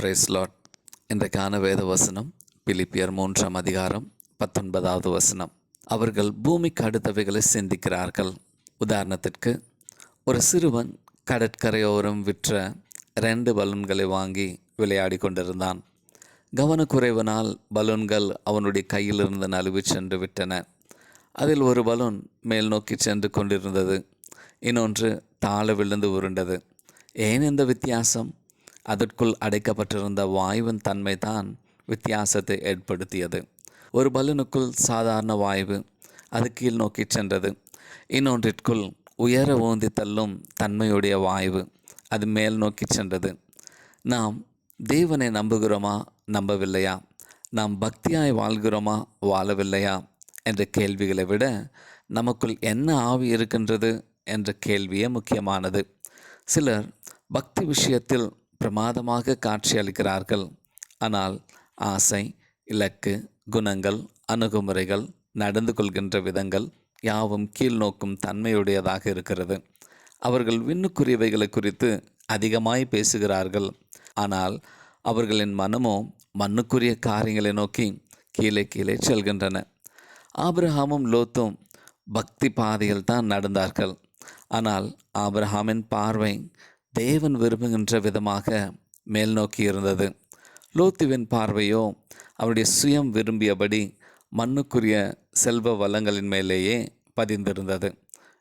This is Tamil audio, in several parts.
பிரைஸ் லாட் இன்றைக்கான வேத வசனம் பிலிப்பியர் மூன்றாம் அதிகாரம் பத்தொன்பதாவது வசனம். அவர்கள் பூமிக்கு அடுத்தவைகளை சிந்திக்கிறார்கள். உதாரணத்திற்கு ஒரு சிறுவன் கடற்கரையோரம் விற்ற ரெண்டு பலூன்களை வாங்கி விளையாடி கொண்டிருந்தான். கவனக்குறைவனால் பலூன்கள் அவனுடைய கையிலிருந்து நழுவி சென்று விட்டன. அதில் ஒரு பலூன் மேல் நோக்கி சென்று கொண்டிருந்தது. இன்னொன்று தாழ விழுந்து உருண்டது. ஏன் இந்த வித்தியாசம்? அதற்குள் அடைக்கப்பட்டிருந்த வாயுவின் தன்மை தான் வித்தியாசத்தை ஏற்படுத்தியது. ஒரு பலூனுக்குள் சாதாரண வாயு அது கீழ் நோக்கி சென்றது. இன்னொன்றிற்குள் உயர ஊந்தி தள்ளும் தன்மையுடைய வாயு அது மேல் நோக்கி சென்றது. நாம் தேவனை நம்புகிறோமா? நம்பவில்லையா? நாம் பக்தியாய் வாழ்கிறோமா? வாழவில்லையா? என்ற கேள்விகளை விட நமக்குள் என்ன ஆவி இருக்கின்றது? என்ற கேள்வியே முக்கியமானது. சிலர் பக்தி விஷயத்தில் பிரமாதமாக காட்சியளிக்கிறார்கள் ஆனால் ஆசை இலக்கு குணங்கள் அணுகுமுறைகள் நடந்து கொள்கின்ற விதங்கள் யாவும் கீழ்நோக்கும் தன்மையுடையதாக இருக்கிறது. அவர்கள் விண்ணுக்குரியவைகளை குறித்து அதிகமாய் பேசுகிறார்கள். ஆனால் அவர்களின் மனமோ மண்ணுக்குரிய காரியங்களை நோக்கி கீழே கீழே செல்கின்றன. ஆபிரஹாமும் லோத்தும் பக்தி பாதையில் தான் நடந்தார்கள். ஆனால் ஆபிரஹாமின் பார்வை தேவன் விரும்புகின்ற விதமாக மேல் நோக்கி இருந்தது. லோத்துவின் பார்வையோ அவருடைய சுயம் விரும்பியபடி மண்ணுக்குரிய செல்வ வளங்களின் மேலேயே பதிந்திருந்தது.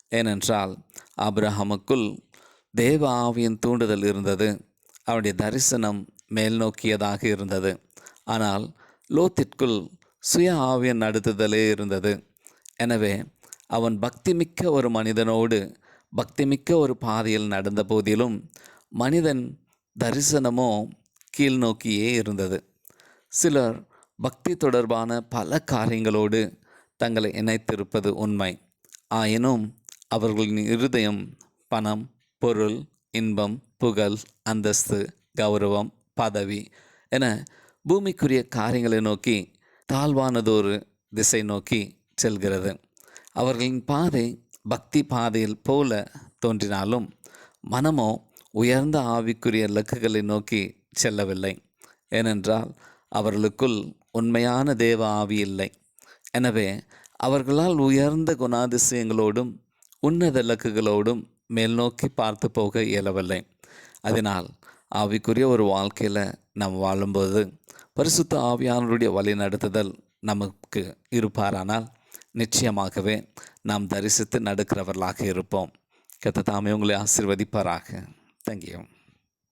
ஏனென்றால் ஆபிரஹாமுக்குள் தேவ ஆவியின் தூண்டுதல் இருந்தது. அவருடைய தரிசனம் மேல் நோக்கியதாக இருந்தது. ஆனால் லோத்திற்குள் சுய ஆவியன் நடத்துதலே இருந்தது. எனவே அவன் பக்திமிக்க ஒரு மனிதனோடு பக்திமிக்க ஒரு பாதையில் நடந்த போதிலும் மனிதன் தரிசனமோ கீழ் நோக்கியே இருந்தது. சிலர் பக்தி தொடர்பான பல காரியங்களோடு தங்களை இணைத்திருப்பது உண்மை. ஆயினும் அவர்களின் இருதயம் பணம் பொருள் இன்பம் புகழ் அந்தஸ்து கௌரவம் பதவி என பூமிக்குரிய காரியங்களை நோக்கி தாழ்வானதொரு திசை நோக்கி செல்கிறது. அவர்களின் பாதை பக்தி பாதையில் போல தோன்றினாலும் மனமோ உயர்ந்த ஆவிக்குரிய இலக்குகளை நோக்கி செல்லவில்லை. ஏனென்றால் அவர்களுக்குள் உண்மையான தேவ ஆவி இல்லை. எனவே அவர்களால் உயர்ந்த குணாதிசயங்களோடும் உன்னத இலக்குகளோடும் மேல் நோக்கி பார்த்து போக இயலவில்லை. அதனால் ஆவிக்குரிய ஒரு வாழ்க்கையில் நாம் வாழும்போது பரிசுத்த ஆவியானவருடைய வழி நடத்துதல் நமக்கு இருப்பாரானால் நிச்சயமாகவே நாம் தரிசித்து நடக்கிறவர்களாக இருப்போம். கத்த தாமே உங்களை ஆசிர்வதிப்பாராக. தேங்க்யூ